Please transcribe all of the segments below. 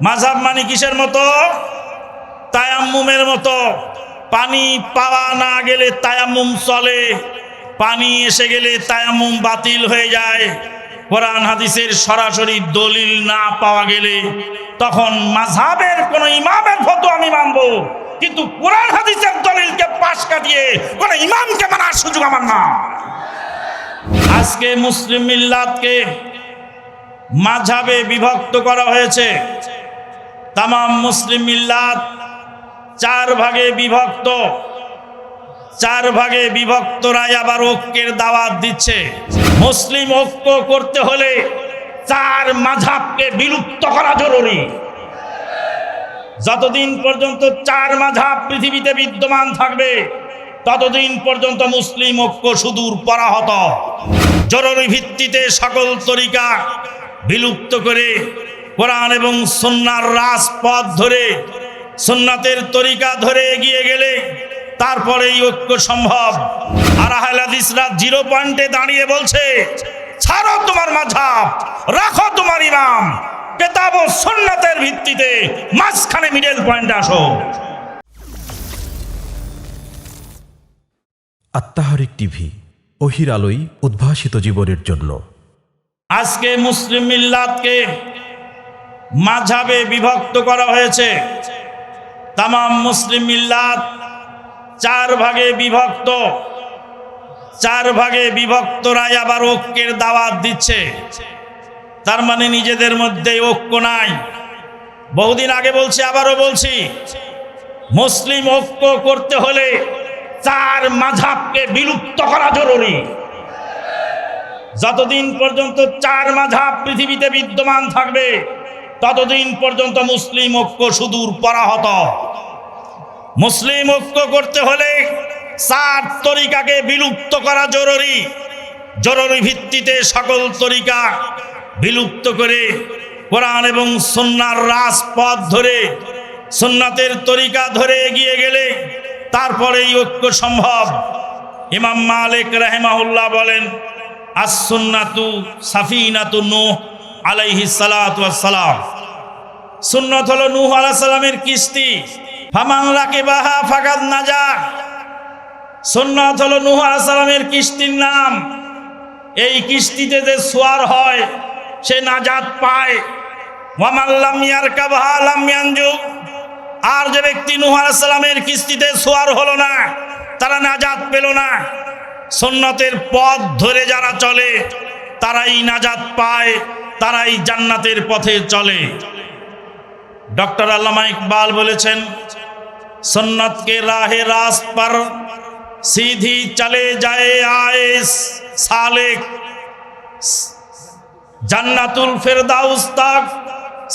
মাঝাব মানে কিসের মতো? তায়াম্মুমের মতো। পানি পাওয়া না গেলে তায়াম্মুম চলে। পানি এসে গেলে তায়াম্মুম বাতিল হয়ে যায়। কোরআন হাদিসের সরাসরি দলিল না পাওয়া গেলে তখন মাঝাবের কোন ইমামের ফটো আমি মানবো। কিন্তু কোরআন হাদিসের দলিলকে পাশ কাটিয়ে কোন ইমামকে মানার সুযোগ আমার না। আজকে মুসলিম মিল্লাতকে মাঝাবে বিভক্ত করা হয়েছে। তাম মুসলিম মিল্লাত চার ভাগে বিভক্ত। চার ভাগে বিভক্তরাই আবার ঐক্যের দাওয়াত দিচ্ছে। মুসলিম ঐক্য করতে হলে চার মাঝাবকে বিলুপ্ত করা জরুরি। যতদিন পর্যন্ত চার মাঝাব পৃথিবীতে বিদ্যমান থাকবে, ততদিন পর্যন্ত মুসলিম ঐক্য সুদূর পরাহত। জরুরি ভিত্তিতে সকল তরিকা বিলুপ্ত করে কোরআন এবং সন্ন্যার রাজপথ ধরে সুন্নাতের তরিকা ধরে এগিয়ে গেলে তারপরে এই ঐক্য সম্ভব। আর আহলাদিসরা জিরো পয়েন্টে দাঁড়িয়ে বলছে ছাড়ো তোমার মাঝাব রাখো তোমার ইমাম কেতাব ও সুন্নাতের ভিত্তিতে মাঝখানে মিডল পয়েন্টে আসো। আত্মাহারিক টিভি অহির আলোই উদ্ভাসিত জীবনের জন্য। আজকে মুসলিম মিল্লাতকে মাঝাবে বিভক্ত করা হয়েছে। তাম মুসলিম মিল্লাত চার ভাগে বিভক্ত। চার ভাগে বিভক্তরাই আবার ঐক্যের দাওয়াত দিচ্ছে। তার মানে নিজেদের মধ্যে ঐক্য নাই। বহুদিন আগে বলছি, আবারও বলছি, মুসলিম ঐক্য করতে হলে চার মাঝাবকে বিলুপ্ত করা জরুরি। যতদিন পর্যন্ত চার মাঝাব পৃথিবীতে বিদ্যমান থাকবে ততদিন পর্যন্ত মুসলিম ঐক্য সুদূর পরাহত। মুসলিম ঐক্য করতে হলে চার তরিকাকে বিলুপ্ত করা জরুরি। জরুরি ভিত্তিতে সকল তরিকা বিলুপ্ত করে কোরআন এবং সন্ন্যার রাজপথ ধরে, সুন্নাতের তরিকা ধরে এগিয়ে গেলে তারপরেই ঐক্য সম্ভব। ইমাম মালিক রাহেমাহুল্লাহ বলেন আসুন্নাতু সাফিনাতু নূহ। আলাইহি সালাম সুন্নত হলো নূহ আলাইহিস সালামের কিস্তি। ফামান রাকিবাহা ফাকাদ নাজা। সুন্নত হলো নূহ আলাইহিস সালামের কিস্তির নাম। এই কিস্তিতে যে সোয়ার হয়, সে নাজাত পায়। ওয়ামাল্লাম ইয়ারকাবহা লাম ইয়ানজু। আর যে ব্যক্তি নূহ আলাইহিস সালামের কিস্তিতে সোয়ার হলো না, তারা নাজাত পেল না। সন্ন্যতের পথ ধরে যারা চলে, তারাই নাজাত পায়। তারাই জান্নাতের পথে চলে। ডক্টর আল্লামা ইকবাল বলেছেন, সন্নতকে রাহে রাস পর সিধি চলে যায় আয়ে সালেক। জান্নাতুল ফেরদাউস তাক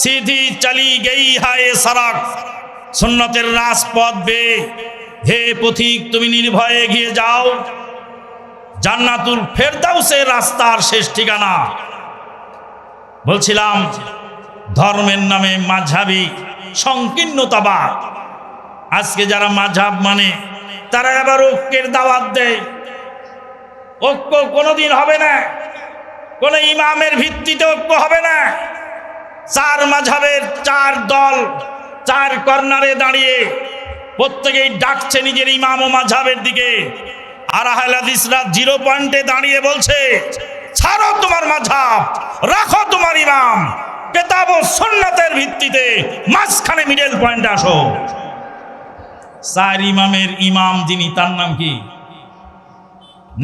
সিধি চলি গেই হায় সরাক। সন্ন্যতের রাজপথ বে, হে পথিক, তুমি নির্ভয়ে এগিয়ে যাও। জান্নাতুল ফেরদাউসের রাস্তার শেষ ঠিকানা বলছিলাম, ধর্মের নামে মাঝাবি সংকীর্ণতাবাদ। আজকে যারা মাঝাব মানে তারা আবার ঐক্যের দাওয়াত দেয়। ঐক্য কোনোদিন হবে না। কোন ইমামের ভিত্তিতে ঐক্য হবে না। চার মাঝাবের চার দল, চার কর্নারে দাঁড়িয়ে প্রত্যেকেই ডাকছে নিজের ইমাম ও মাঝাবের দিকে। আর আহলাদিসরা জিরো পয়েন্টে দাঁড়িয়ে বলছে, ছাড়ো তোমার মাঝাব। রাখো তোমার ইমাম। কেতাব ও সুন্নাতের ভিত্তিতে মাঝখানে মিডল পয়েন্টে আসো। চার ইমামের ইমাম যিনি, তার নাম কি?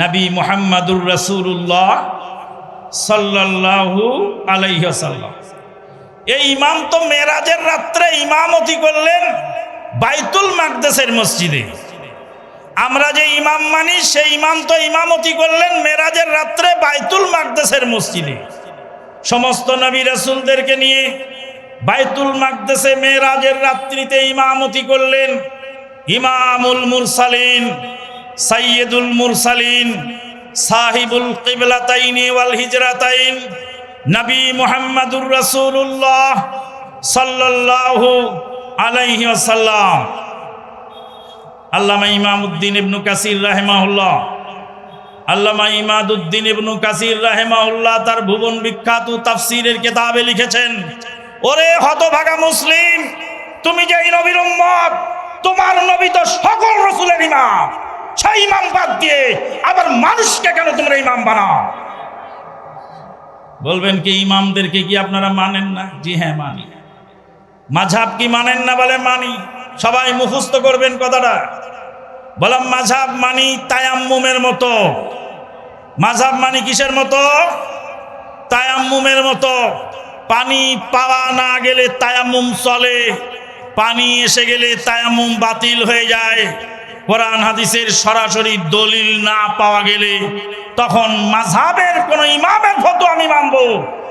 নবী মোহাম্মদুর রসুল্লাহ সাল্লাল্লাহু আলাইহাল্লাম এই ইমাম তো মেরাজের রাত্রে ইমামতি করলেন বাইতুল মাকদেসের মসজিদে। আমরা যে ইমাম মানি, সেই ইমাম তো ইমামতি করলেন মেরাজের রাত্রে বাইতুল মাকদেসের মসজিদে। সমস্ত নবী রাসুলদেরকে নিয়ে বাইতুল মাকদেসে মেয়েরাজের রাত্রিতে ইমামতি করলেন। ইমামুল মুরসালিন সাইয়দুল মুরসালিন, সাহিবুল কিবলাতাইন ওয়াল হিজরাতাইন, নবী মুহাম্মাদুর রাসূলুল্লাহ সাল্লাল্লাহু আলাইহি ওয়াসাল্লাম। আল্লামা ইমামউদ্দিন ইবনু কাসির রাহিমাহুল্লাহ আল্লামা ইমাদুদ্দিন ইবনু কাসির রাহিমাহুল্লাহ তার ভুবন বিখ্যাত তাফসীরের কিতাবে লিখেছেন, ওরে হতভাগা মুসলিম, তুমি যে নবীর উম্মত, তোমার নবী তো সকল রসুলের ইমাম। সেই ইমাম বাদ দিয়ে আবার মানুষকে কেন তোমরা ইমাম বানাও? বলবেন কি, ইমামদেরকে কি আপনারা মানেন না? জি হ্যাঁ মানি। মাঝাব কি মানেন না বলে মানি? সবাই মুখস্থ করবেন কথাটা। বললাম মাঝাব মানি তায়াম্মুমের মতো। মাঝাব মানি কিসের মতো? তায়াম্মুমের মতো। পানি পাওয়া না গেলে তায়াম্মুম চলে, পানি এসে গেলে তায়াম্মুম বাতিল হয়ে যায়। কোরআন হাদিসের সরাসরি দলিল না পাওয়া গেলে তখন মাঝাবের কোন ইমামের ফটো আমি মানব।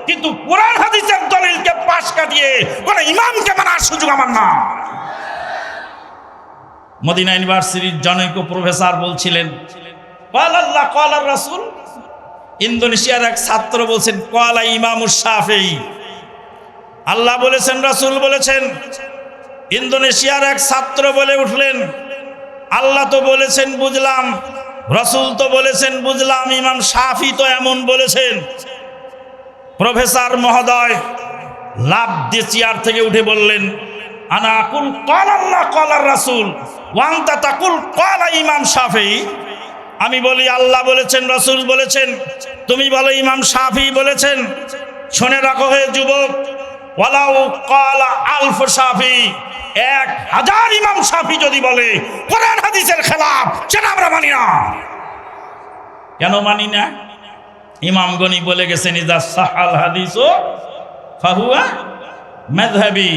কিন্তু কোরআন হাদিসের দলিলকে পাশ কাটিয়ে কোন ইমামকে মানার সুযোগ আমার না। মদিনা ইউনিভার্সিটির জনৈক প্রফেসর বলছিলেন ইন্দোনেশিয়ার এক ছাত্র বলছেন, কলা ইমামুর শাফেই আল্লাহ বলেছেন, রাসুল বলেছেন। ইন্দোনেশিয়ার এক ছাত্র বলে উঠলেন, আল্লাহ তো বলেছেন, বুঝলাম। রসুল তো বলেছেন, বুঝলাম। ইমাম শাফি তো এমন বলেছেন। প্রফেসর মহোদয় লাভ দিয়ে চেয়ার থেকে উঠে বললেন আনা আকুল কল আল্লাহ কল আর রাসুল ওয়াংতা তাকুল কল ইমাম শাফি। আমি বলি, আল্লাহ বলেছেন, রসুল বলেছেন, তুমি বলো ইমাম সাফি বলেছেন। শুনে রাখো হে যুবক, ওয়ালাউ কলা আলফ শাফি, এক হাজার ইমাম শাফি যদি বলে, কোরআন হাদিসের খেলাফ, সেটা আমরা মানি না। কেন মানি না? ইমাম গনি বলে গেছেন, ইদা সাহাল হাদিস ও ফাহুয়া মেধহাবি